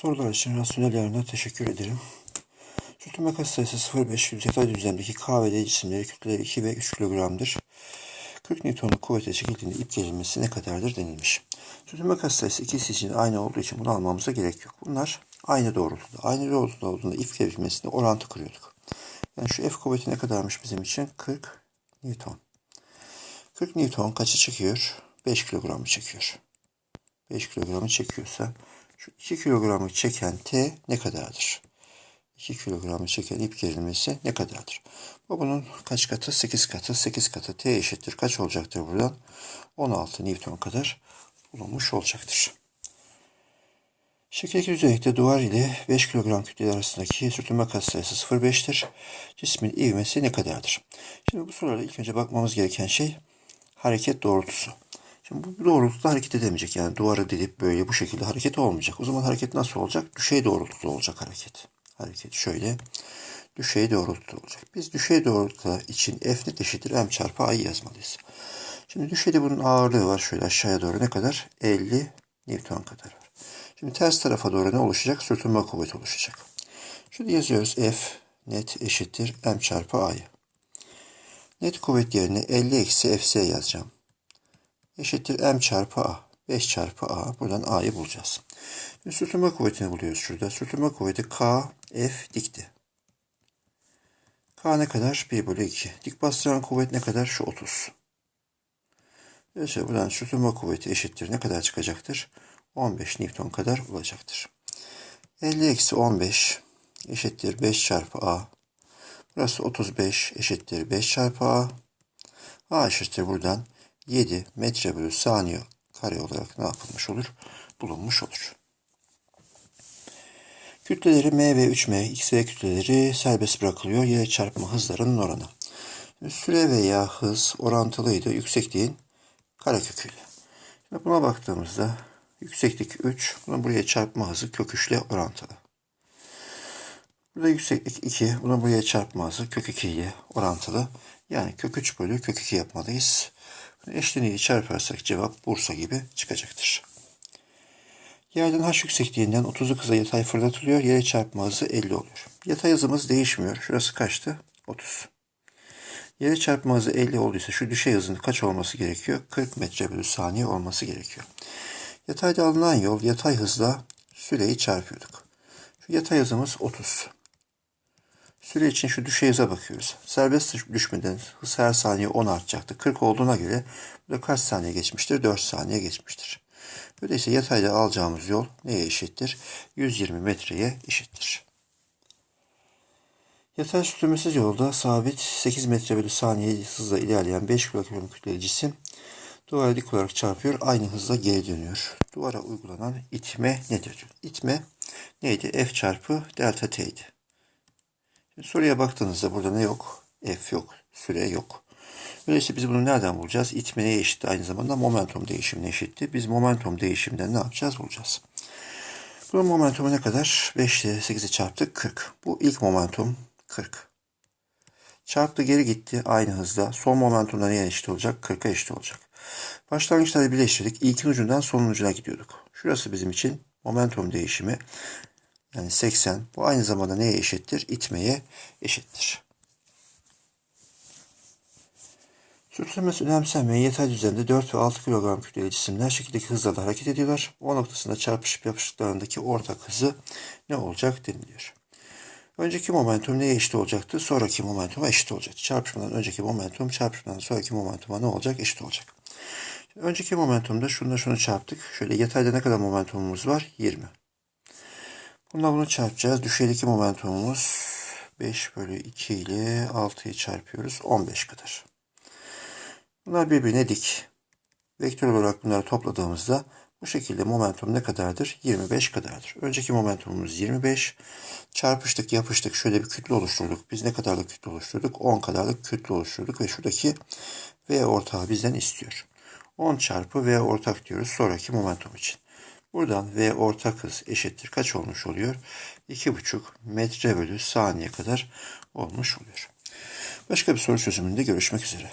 Sorular için rasyonel yarına teşekkür ederim. Sürtünme kas sayısı 0,5 yatay düzlemdeki K ve D cisimleri kütleleri 2 ve 3 kilogramdır. 40 Newton'luk kuvvete çekildiğinde ip gerilmesi ne kadardır denilmiş. Sürtünme kas sayısı ikisi için aynı olduğu için bunu almamıza gerek yok. Bunlar aynı doğrultuda. Aynı doğrultuda olduğunda ip gerilmesinde orantı kırıyorduk. Yani şu F kuvveti ne kadarmış bizim için? 40 Newton. 40 Newton kaçı çekiyor? 5 kilogramı çekiyor. 5 kilogramı çekiyorsa şu 2 kilogramı çeken T ne kadardır? 2 kilogramı çeken ip gerilmesi ne kadardır? Bu bunun kaç katı? 8 katı. 8 katı T eşittir. Kaç olacaktır buradan? 16 Newton kadar bulunmuş olacaktır. Şekildeki düzenekte duvar ile 5 kilogram kütle arasındaki sürtünme kat sayısı 0,5'tir. Cismin ivmesi ne kadardır? Şimdi bu sorularda ilk önce bakmamız gereken şey hareket doğrultusu. Şimdi bu doğrultuda hareket edemeyecek. Yani duvarı delip böyle bu şekilde hareket olmayacak. O zaman hareket nasıl olacak? Düşey doğrultuda olacak hareket. Hareket şöyle. Düşey doğrultuda olacak. Biz düşey doğrultuda için F net eşittir M çarpı A'yı yazmalıyız. Şimdi düşeyde bunun ağırlığı var. Şöyle aşağıya doğru ne kadar? 50 Newton kadar var. Şimdi ters tarafa doğru ne oluşacak? Sürtünme kuvveti oluşacak. Şurada yazıyoruz F net eşittir M çarpı A'yı. Net kuvvet yerine 50 eksi Fs yazacağım eşittir m çarpı a. 5 çarpı a. Buradan a'yı bulacağız. Şimdi sürtünme kuvvetini buluyoruz şurada. Sürtünme kuvveti k f dikti. K ne kadar? 1 bölü 2. Dik bastıran kuvvet ne kadar? Şu 30. Dolayısıyla buradan sürtünme kuvveti eşittir. Ne kadar çıkacaktır? 15 Newton kadar olacaktır. 50 eksi 15 eşittir 5 çarpı a. Burası 35 eşittir 5 çarpı a. a eşittir buradan 7 metre bölü saniye kare olarak ne yapılmış olur? Bulunmuş olur. Kütleleri M ve 3M, X ve kütleleri serbest bırakılıyor. Yere çarpma hızlarının oranı. Süre veya hız orantılıydı yüksekliğin kareköküyle. Şimdi buna baktığımızda yükseklik 3, bunun buraya çarpma hızı kök 3 ile orantılı. Burada yükseklik 2, bunun buraya çarpma hızı kök 2 ile orantılı. Yani kök 3 bölü kök 2 yapmalıyız. Eşleniği çarparsak cevap Bursa gibi çıkacaktır. Yerden h yüksekliğinden 30'u hıza yatay fırlatılıyor. Yere çarpma hızı 50 oluyor. Yatay hızımız değişmiyor. Şurası kaçtı? 30. Yere çarpma hızı 50 olduysa şu düşey hızının kaç olması gerekiyor? 40 metre bölü saniye olması gerekiyor. Yatayda alınan yol yatay hızla süreyi çarpıyorduk. Şu yatay hızımız 30. Süre için şu düşey bakıyoruz. Serbest düşmeden hız her saniye 10 artacaktı. 40 olduğuna göre burada kaç saniye geçmiştir? 4 saniye geçmiştir. Öyleyse yatayda alacağımız yol neye eşittir? 120 metreye eşittir. Yatay sürtünmesiz yolda sabit 8 metre bölü saniye hızla ilerleyen 5 kilogram kütleli cisim duvara dik olarak çarpıyor. Aynı hızla geri dönüyor. Duvara uygulanan itme nedir? İtme neydi? F çarpı delta T'ydi. Soruya baktığınızda burada ne yok? F yok. Süre yok. Öyleyse biz bunu nereden bulacağız? İtme neye eşitti? Aynı zamanda momentum değişimine eşitti. Biz momentum değişiminden ne yapacağız? Bulacağız. Bunun momentumu ne kadar? 5 ile 8'i çarptık 40. Bu ilk momentum 40. Çarptı geri gitti aynı hızda. Son momentumda neye eşit olacak? 40'a eşit olacak. Başlangıçları birleştirdik. İlkin ucundan sonun ucuna gidiyorduk. Şurası bizim için momentum değişimi. Yani 80. Bu aynı zamanda neye eşittir? İtmeye eşittir. Sürtünmesi önemsenmeyen yatay düzende 4 ve 6 kilogram kütleli cisimler şekildeki hızla hareket ediyorlar. O noktasında çarpışıp yapıştıklarındaki ortak hızı ne olacak deniliyor. Önceki momentum neye eşit olacaktı? Sonraki momentuma eşit olacaktı. Çarpışmadan önceki momentum çarpışmadan sonraki momentuma ne olacak? Eşit olacak. önceki momentumda şununla şunu çarptık. Şöyle yatayda ne kadar momentumumuz var? 20. Bununla bunu çarpacağız. Düşeydeki momentumumuz 5 bölü 2 ile 6'yı çarpıyoruz. 15 kadar. Bunlar birbirine dik. Vektör olarak bunları topladığımızda bu şekilde momentum ne kadardır? 25 kadardır. Önceki momentumumuz 25. Çarpıştık, yapıştık. Şöyle bir kütle oluşturduk. Biz ne kadarlık kütle oluşturduk? 10 kadarlık kütle oluşturduk ve şuradaki V ortağı bizden istiyor. 10 çarpı V ortak diyoruz sonraki momentum için. Buradan V ortak hız eşittir. Kaç olmuş oluyor? 2,5 metre bölü saniye kadar olmuş oluyor. Başka bir soru çözümünde görüşmek üzere.